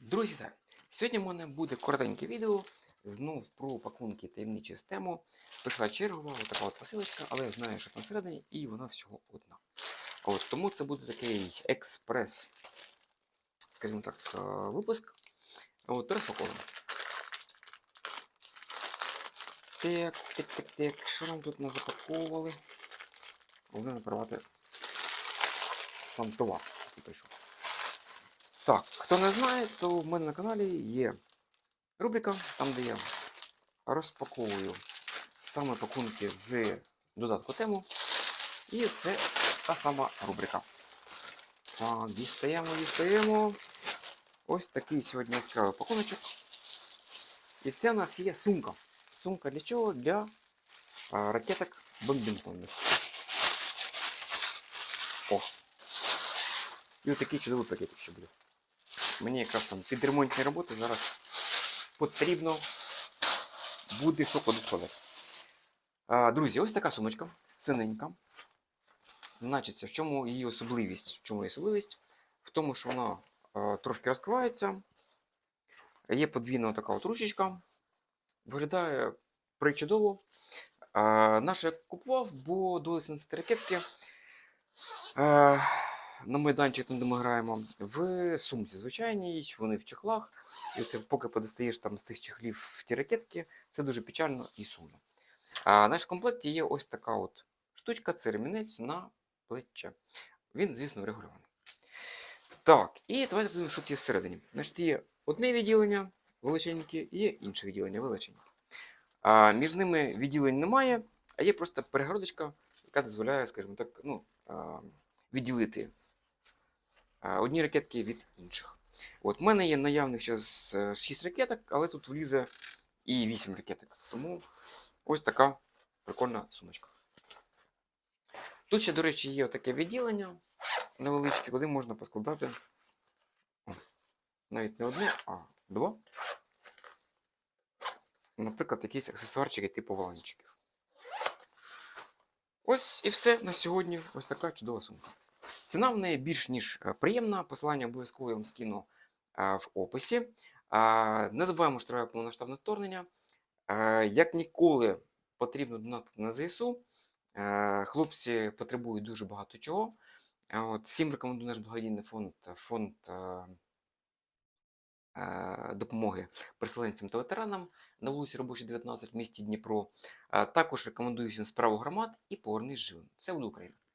Друзі, так, сьогодні в мене буде коротеньке відео знов про пакунки таємничі з тему. Прийшла чергова, отака от посилочка, але я знаю, що там всередині, і вона всього одна. От, тому це буде такий експрес, скажімо так, е, випуск. От, розпаковуємо. Так, так, так, так, що нам тут запаковували? Головне не порвати сам товар, який прийшов. Так, хто не знає, то в мене на каналі є рубрика, там де я розпаковую саме пакунки з додатку тему. І це та сама рубрика. Так, дістаємо, дістаємо. Ось такий сьогодні яскравий пакуночок. І це у нас є сумка. Сумка для чого? Для а, ракеток бомбінтонних. О! І отакий чудовий пакетик ще буде. Мені якраз там під ремонтні роботи зараз потрібно буде що подушкове. Друзі, ось така сумочка, синенька. Значиться, в чому її особливість? В чому її особливість? В тому, що вона а, трошки розкривається. Є подвійна така от ручечка. Виглядає причудово. А, наш я купував, бо довелося носити ракетки. А, на майданчик, там, де ми граємо, в сумці звичайній, вони в чехлах. І це поки подостаєш там з тих чехлів в ті ракетки, це дуже печально і сумно. А наш комплекті є ось така от штучка, це ремінець на плече. Він, звісно, регульований. Так, і давайте подивимося, що тут є всередині. Значить, є одне відділення величеньке і є інше відділення величеньке. А, між ними відділень немає, а є просто перегородочка, яка дозволяє, скажімо так, ну, а, відділити одні ракетки від інших. От, в мене є наявних зараз 6 ракеток, але тут влізе і 8 ракеток. Тому ось така прикольна сумочка. Тут ще, до речі, є таке відділення невеличке, куди можна поскладати навіть не одне, а два. Наприклад, якісь аксесуарчики типу валанчиків. Ось і все на сьогодні. Ось така чудова сумка. Ціна в неї більш ніж е, приємна. Посилання обов'язково я вам скину е, в описі. Не забуваємо, що триває повномасштабне вторгнення. Е, Як ніколи потрібно донатити на ЗСУ. Хлопці потребують дуже багато чого. От, Всім рекомендую наш благодійний фонд, фонд допомоги переселенцям та ветеранам на вулиці Робочій 19 в місті Дніпро. Також рекомендую всім справу громад і повернись живим. Все буде Україна!